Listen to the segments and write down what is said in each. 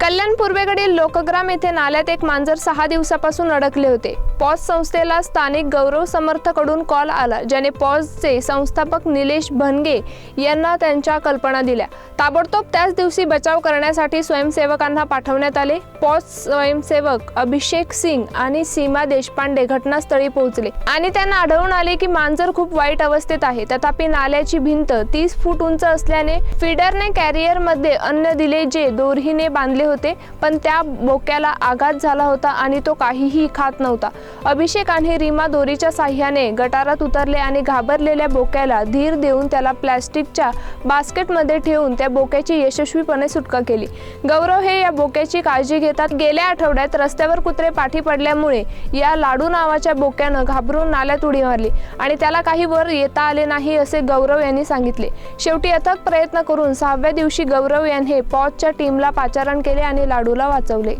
कल्याण पूर्वेकडील लोकग्राम येथे नाल्यात एक मांजर सहा दिवसापासून अडकले होते. पॉज संस्थेला स्थानिक गौरव समर्थकडून कॉल आला ज्याने पॉजचे संस्थापक निलेश भनगे यांना त्यांच्या कल्पना दिल्या. ताबडतोब त्याच दिवशी बचाव करण्यासाठी स्वयंसेवकांना पाठवण्यात आले. पॉज स्वयंसेवक अभिषेक सिंग आणि सीमा देशपांडे घटनास्थळी पोहोचले आणि त्यांना आढळून आले की मांजर खूप वाईट अवस्थेत आहे. तथापि नाल्याची भिंत तीस फूट उंच असल्याने फिडरने कॅरियरमध्ये अन्न दिले जे दोरीने बांधले होते पण त्या बोक्याला आघात झाला होता आणि तो काहीही खात नव्हता. अभिषेक आणि रीमा दोरीच्या साह्याने गटारात उतरले आणि घाबरलेल्या बोक्याला धीर देऊन त्याला प्लॅस्टिकच्या बास्केटमध्ये ठेवून त्या बोक्याची यशस्वीपणे सुटका केली. गौरव हे या बोक्याची काळजी घेतात. गेल्या आठवड्यात रस्त्यावर कुत्रे पाठी पडल्यामुळे या लाडू नावाच्या बोक्यानं घाबरून नाल्यात उडी मारली आणि त्याला काही वर येता आले नाही असे गौरव यांनी सांगितले. शेवटी अथक प्रयत्न करून सहाव्या दिवशी गौरव यांनी पॉजच्या टीमला पाचारण केले. आणि लाडूला वाचवले.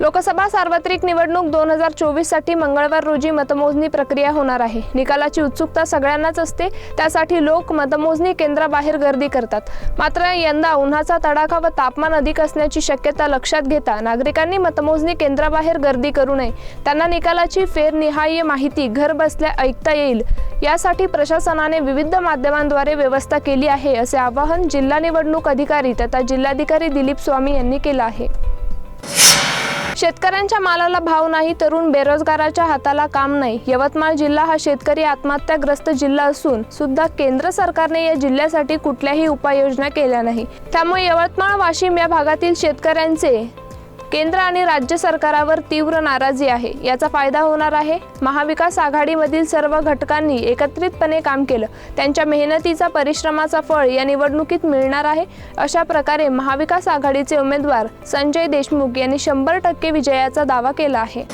लोकसभा सार्वत्रिक निवडणूक दोन हजार चोवीससाठी मंगळवार रोजी मतमोजणी प्रक्रिया होणार आहे. निकालाची उत्सुकता सगळ्यांनाच असते त्यासाठी लोक मतमोजणी केंद्राबाहेर गर्दी करतात. मात्र यंदा उन्हाचा तडाखा व तापमान अधिक असण्याची शक्यता लक्षात घेता नागरिकांनी मतमोजणी केंद्राबाहेर गर्दी करू नये. त्यांना निकालाची फेरनिहाय माहिती घर बसल्या ऐकता येईल. यासाठी प्रशासनाने विविध माध्यमांद्वारे व्यवस्था केली आहे असे आवाहन जिल्हा निवडणूक अधिकारी तथा जिल्हाधिकारी दिलीप स्वामी यांनी केलं आहे. शेतकऱ्यांच्या मालाला भाव नाही तरुण बेरोजगाराच्या हाताला काम नाही. यवतमाळ जिल्हा हा शेतकरी आत्महत्याग्रस्त जिल्हा असून सुद्धा केंद्र सरकारने या जिल्ह्यासाठी कुठल्याही उपाययोजना केल्या नाही. त्यामुळे यवतमाळ वाशिम या भागातील शेतकऱ्यांचे केंद्र आणि राज्य सरकारावर तीव्र नाराजी आहे. याचा फायदा होणार आहे. महाविकास आघाडीमधील सर्व घटकांनी एकत्रितपणे काम केलं. त्यांच्या मेहनतीचा परिश्रमाचा फळ या निवडणुकीत मिळणार आहे. अशा प्रकारे महाविकास आघाडीचे उमेदवार संजय देशमुख यांनी शंभर टक्के विजयाचा दावा केला आहे.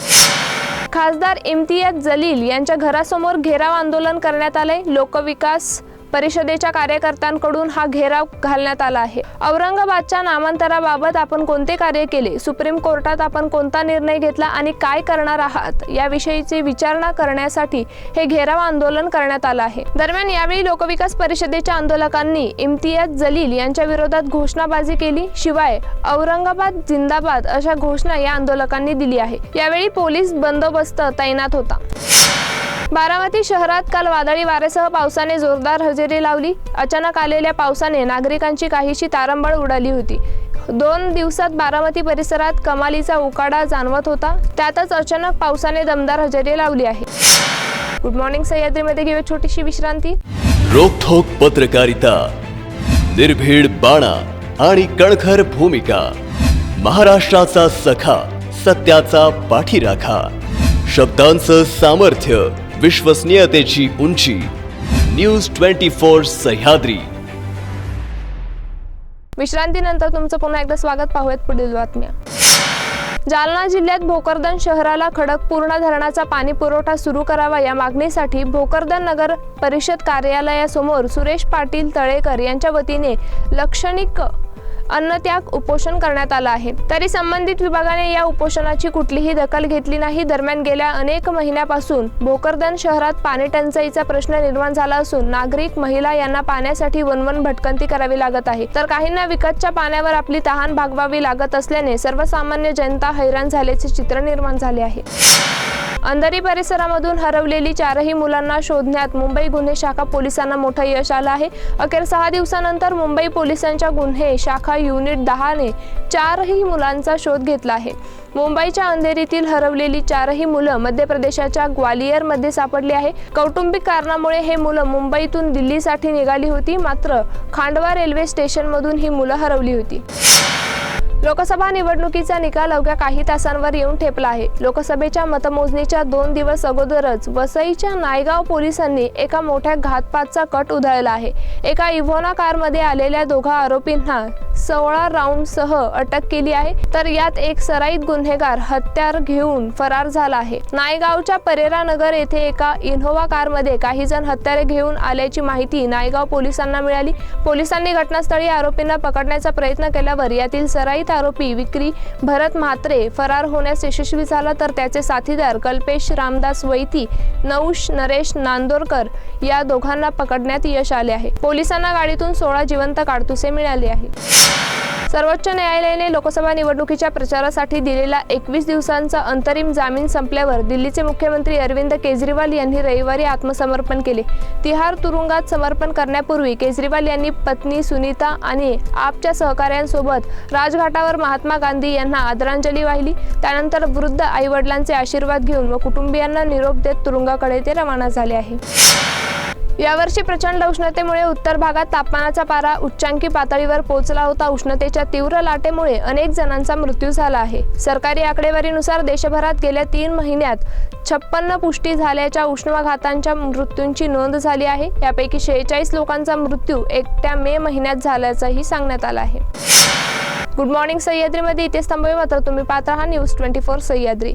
खासदार इम्तियाज जलील यांच्या घरासमोर घेराव आंदोलन करण्यात आले लोकविकास परिषदेच्या कार्यकर्त्यांकडून हा घेराव घालण्यात आला आहे. औरंगाबादच्या नामांतराबाबत आपण कोणते कार्य केले? सुप्रीम कोर्टात आपण कोणता निर्णय घेतला आणि काय करणार आहात? याविषयीची विचारणा करण्यासाठी हे घेराव आंदोलन करण्यात आलं आहे. दरम्यान यावेळी लोकविकास परिषदेच्या आंदोलकांनी इम्तियाज जलील यांच्या विरोधात घोषणाबाजी केली. शिवाय औरंगाबाद जिंदाबाद अशा घोषणा या आंदोलकांनी दिली आहे. यावेळी पोलीस बंदोबस्त तैनात होता. बारामती शहरात काल वादळी वाऱ्यासह पावसाने जोरदार हजेरी लावली. अचानक आलेल्या पावसाने नागरिकांची काहीशी तारंबळ उडाली होती. दोन दिवसात बारामती परिसरात कमालीचा उकाडा जाणवत होता. त्यातच अचानक पावसाने दमदार हजेरी लावली आहे. गुड मॉर्निंग सह्याद्रीमध्ये घेऊया छोटीशी विश्रांती. रोखोक पत्रकारिता निर्भीड बाणा आणि कणखर भूमिका महाराष्ट्राचा सखा सत्याचा पाठीराखा शब्दांचं सामर्थ्य विश्वसनीयतेची उंची. News twenty four Sahyadri. विश्रांतीनंतर तुमचं पुन्हा एकदा स्वागत. पाहूयात पुढील बातम्या. जालना जिल्ह्यात भोकरदन शहराला खडकपूर्णा धरणाचा पाणी पुरवठा सुरू करावा या मागणीसाठी भोकरदन नगर परिषद कार्यालयासमोर सुरेश पाटील तळेकर यांच्या वतीने लक्षणिक अन्नत्याग उपोषण करण्यात आलं आहे. तरी संबंधित विभागाने या उपोषणाची कुठलीही दखल घेतली नाही. दरम्यान गेल्या अनेक महिन्यापासून भोकरदन शहरात पाणी टंचाईचा प्रश्न निर्माण झाला असून नागरिक महिला यांना पाण्यासाठी वनवन भटकंती करावी लागत आहे. तर काहींना विकतच्या पाण्यावर आपली तहान भागवावी लागत असल्याने सर्वसामान्य जनता हैराण झाल्याचे चित्र निर्माण झाले आहे. अंधारी परिसरामधून हरवलेली चारही मुलांना शोधण्यात मुंबई गुन्हे शाखा पोलिसांना मोठं यश आलं आहे. अखेर सहा दिवसानंतर मुंबई पोलिसांच्या गुन्हे शाखा युनिट दहाने चारही मुलांचा शोध घेतला आहे. मुंबईच्या अंधेरीतील हरवलेली चारही मुलं मध्य प्रदेशाच्या ग्वालियरमध्ये सापडली आहे. कौटुंबिक कारणामुळे हे मुलं मुंबईतून दिल्लीसाठी निघाली होती मात्र खांडवा रेल्वे स्टेशनमधून ही मुलं हरवली होती. लोकसभा निवडणुकीचा निकाल अवघ्या काही तासांवर येऊन ठेपला आहे. लोकसभेच्या मतमोजणीच्या दोन दिवस अगोदरच वसईच्या नायगाव पोलिसांनी एका मोठ्या घातपातचा कट उधळला आहे. एका इव्होना कारमध्ये आलेल्या दोघा आरोपींना सोळा राऊंडसह अटक केली आहे. तर यात एक सराईत गुन्हेगार हत्यार घेऊन फरार झाला आहे. नायगावच्या परेरा नगर येथे एका इनोव्हा कारमध्ये काही जण हत्यारे घेऊन आल्याची माहिती नायगाव पोलिसांना मिळाली. पोलिसांनी घटनास्थळी आरोपींना पकडण्याचा प्रयत्न केल्यावर यातील सराईत आरोपी विक्री भरत म्हात्रे फरार होण्यास यशस्वी झाला. तर त्याचे साथीदार कल्पेश रामदास वैती नौश नरेश नांदोरकर या दोघांना पकडण्यात यश आले आहे. पोलिसांना गाडीतून सोळा जिवंत काडतुसे मिळाले आहे सर्वोच्च न्यायालयाने लोकसभा निवडणुकीच्या प्रचारासाठी दिलेला एकवीस दिवसांचा अंतरिम जामीन संपल्यावर दिल्लीचे मुख्यमंत्री अरविंद केजरीवाल यांनी रविवारी आत्मसमर्पण केले. तिहार तुरुंगात समर्पण करण्यापूर्वी केजरीवाल यांनी पत्नी सुनीता आणि आपच्या सहकाऱ्यांसोबत राजघाटावर महात्मा गांधी यांना आदरांजली वाहिली. त्यानंतर वृद्ध आईवडिलांचे आशीर्वाद घेऊन व कुटुंबियांना निरोप देत तुरुंगाकडे ते रवाना झाले आहे. यावर्षी प्रचंड उष्णतेमुळे उत्तर भागात तापमानाचा पारा उच्चांकी पातळीवर पोहोचला होता. उष्णतेच्या तीव्र लाटेमुळे अनेक जणांचा मृत्यू झाला आहे. सरकारी आकडेवारीनुसार देशभरात गेल्या तीन महिन्यात छप्पन्न पुष्टी झाल्याच्या उष्माघातांच्या मृत्यूंची नोंद झाली आहे. यापैकी शेहेचाळीस लोकांचा मृत्यू एकट्या मे महिन्यात झाल्याचंही सांगण्यात आलं आहे. गुड मॉर्निंग सह्याद्रीमध्ये इथेच थांबूया मात्र तुम्ही पाहत आहात न्यूज ट्वेंटी फोर सह्याद्री.